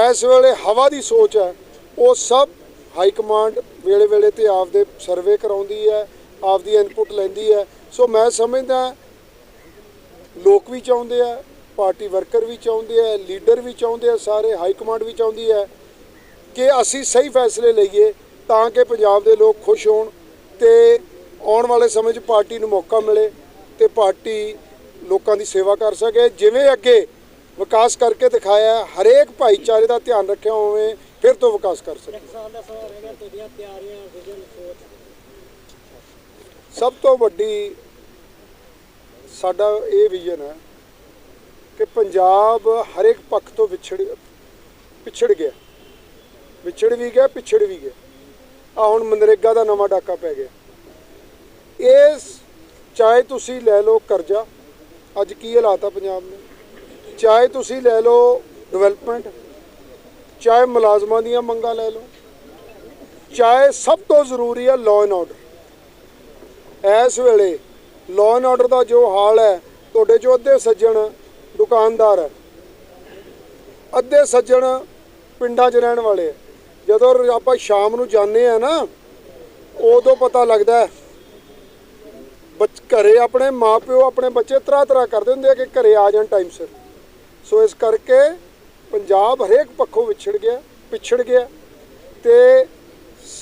ਇਸ ਵੇਲੇ ਹਵਾ ਦੀ ਸੋਚ ਹੈ, ਉਹ ਸਭ ਹਾਈ ਕਮਾਂਡ ਵੇਲੇ ਵੇਲੇ ਤੇ ਆਪਦੇ ਸਰਵੇ ਕਰਾਉਂਦੀ ਹੈ, ਆਪਦੀ ਇਨਪੁਟ ਲੈਂਦੀ ਹੈ। ਸੋ ਮੈਂ ਸਮਝਦਾ ਲੋਕ ਵੀ ਚਾਹੁੰਦੇ ਆ, ਪਾਰਟੀ ਵਰਕਰ ਵੀ ਚਾਹੁੰਦੇ ਆ, ਲੀਡਰ ਵੀ ਚਾਹੁੰਦੇ ਆ, ਸਾਰੇ ਹਾਈ ਕਮਾਂਡ ਵੀ ਚਾਹੁੰਦੀ ਹੈ ਕਿ ਅਸੀਂ ਸਹੀ ਫੈਸਲੇ ਲਈਏ ਤਾਂ ਕਿ ਪੰਜਾਬ ਦੇ ਲੋਕ ਖੁਸ਼ ਹੋਣ ਤੇ ਆਉਣ ਵਾਲੇ ਸਮੇਂ 'ਚ ਪਾਰਟੀ ਨੂੰ ਮੌਕਾ ਮਿਲੇ ਤੇ ਪਾਰਟੀ ਲੋਕਾਂ ਦੀ ਸੇਵਾ ਕਰ ਸਕੇ। ਜਿਵੇਂ ਅੱਗੇ ਵਿਕਾਸ ਕਰਕੇ ਦਿਖਾਇਆ, ਹਰੇਕ ਭਾਈਚਾਰੇ ਦਾ ਧਿਆਨ ਰੱਖਿਆ ਹੋਵੇ, ਫਿਰ ਤੋਂ ਵਿਕਾਸ ਕਰ ਸਕੇ। ਸਭ ਤੋਂ ਵੱਡੀ ਸਾਡਾ ਇਹ ਵਿਜ਼ਨ ਹੈ ਕਿ ਪੰਜਾਬ ਹਰ ਇੱਕ ਪੱਖ ਤੋਂ ਵਿਛੜ ਪਿਛੜ ਗਿਆ। ਵਿਛੜ ਵੀ ਗਿਆ, ਪਿਛੜ ਵੀ ਗਿਆ। ਆ ਹੁਣ ਮਨਰੇਗਾ ਦਾ ਨਵਾਂ ਡਾਕਾ ਪੈ ਗਿਆ। ਇਸ ਚਾਹੇ ਤੁਸੀਂ ਲੈ ਲਓ ਕਰਜ਼ਾ, ਅੱਜ ਕੀ ਹਾਲਾਤ ਆ ਪੰਜਾਬ ਦੇ? ਚਾਹੇ ਤੁਸੀਂ ਲੈ ਲਓ ਡਿਵੈਲਪਮੈਂਟ ਚਾਹੇ ਮੁਲਾਜ਼ਮਾਂ ਦੀਆਂ ਮੰਗਾਂ ਲੈ ਲਓ, ਚਾਹੇ ਸਭ ਤੋਂ ਜ਼ਰੂਰੀ ਆ ਲਾਅ ਐਂਡ ਆਰਡਰ ਇਸ ਵੇਲੇ ਲਾਅ ਐਂਡ ਆਰਡਰ ਦਾ ਜੋ ਹਾਲ ਹੈ, ਤੁਹਾਡੇ ਚੋਂ ਅੱਧੇ ਸੱਜਣ ਦੁਕਾਨਦਾਰ ਹੈ, ਅੱਧੇ ਸੱਜਣ ਪਿੰਡਾਂ 'ਚ ਰਹਿਣ ਵਾਲੇ ਹੈ। ਜਦੋਂ ਆਪਾਂ ਸ਼ਾਮ ਨੂੰ ਜਾਂਦੇ ਆ ਨਾ, ਉਦੋਂ ਪਤਾ ਲੱਗਦਾ ਹੈ। ਬੱਚ, ਘਰੇ ਆਪਣੇ ਮਾਪਿਓ, ਆਪਣੇ ਬੱਚੇ ਤਰਾ ਤਰਾ ਕਰਦੇ ਹੁੰਦੇ ਆ ਕਿ ਘਰੇ ਆ ਜਾਣ ਟਾਈਮ ਸਿਰ ਸੋ ਇਸ ਕਰਕੇ ਪੰਜਾਬ ਹਰੇਕ ਪੱਖੋਂ ਵਿਛੜ ਗਿਆ, ਪਿਛੜ ਗਿਆ ਤੇ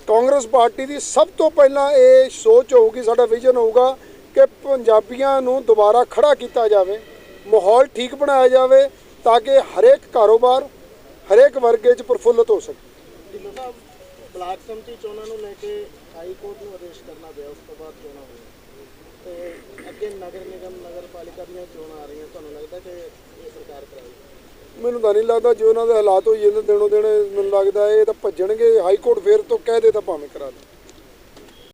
ਕਾਂਗਰਸ ਪਾਰਟੀ ਦੀ ਸਭ ਤੋਂ ਪਹਿਲਾਂ ਇਹ ਸੋਚ ਹੋਊਗੀ, ਸਾਡਾ ਵਿਜ਼ਨ ਹੋਊਗਾ ਕਿ ਪੰਜਾਬੀਆਂ ਨੂੰ ਦੁਬਾਰਾ ਖੜਾ ਕੀਤਾ ਜਾਵੇ ਮਾਹੌਲ ਠੀਕ ਬਣਾਇਆ ਜਾਵੇ ਤਾਂ ਕਿ ਹਰੇਕ ਕਾਰੋਬਾਰ ਹਰੇਕ ਵਰਗੇ 'ਚ ਪ੍ਰਫੁੱਲਤ ਹੋ ਸਕੇ। ਢਿੱਲੋਂ ਸਾਹਿਬ ਬਲਾਕ ਸੰਮਤੀ ਚੋਣਾਂ ਨੂੰ ਲੈ ਕੇ ਹਾਈ ਕੋਰਟ ਨੂੰ ਆਦੇਸ਼ ਕਰਨਾ ਪਿਆ ਉਸ ਤੋਂ ਬਾਅਦ ਚੋਣਾਂ ਹੋਈਆਂ ਤੇ ਅੱਗੇ ਨਗਰ ਨਿਗਮ ਨਗਰ ਪਾਲਿਕਾ ਦੀਆਂ ਚੋਣਾਂ ਆ ਰਹੀਆਂ ਤੁਹਾਨੂੰ ਲੱਗਦਾ ਕਿ ਇਹ ਸਰਕਾਰ ਕਰਾਏਗੀ ਮੈਨੂੰ ਤਾਂ ਨਹੀਂ ਲੱਗਦਾ ਜੇ ਉਹਨਾਂ ਦੇ ਹਾਲਾਤ ਹੋਈ ਜਾਂਦੇ ਦਿਨੋਂ ਦਿਨ ਮੈਨੂੰ ਲੱਗਦਾ ਇਹ ਤਾਂ ਭੱਜਣਗੇ ਹਾਈ ਕੋਰਟ ਫੇਰ ਤੋਂ ਕਹਿ ਦੇ ਤਾਂ ਭਾਵੇਂ ਕਰਾ ਦੇ।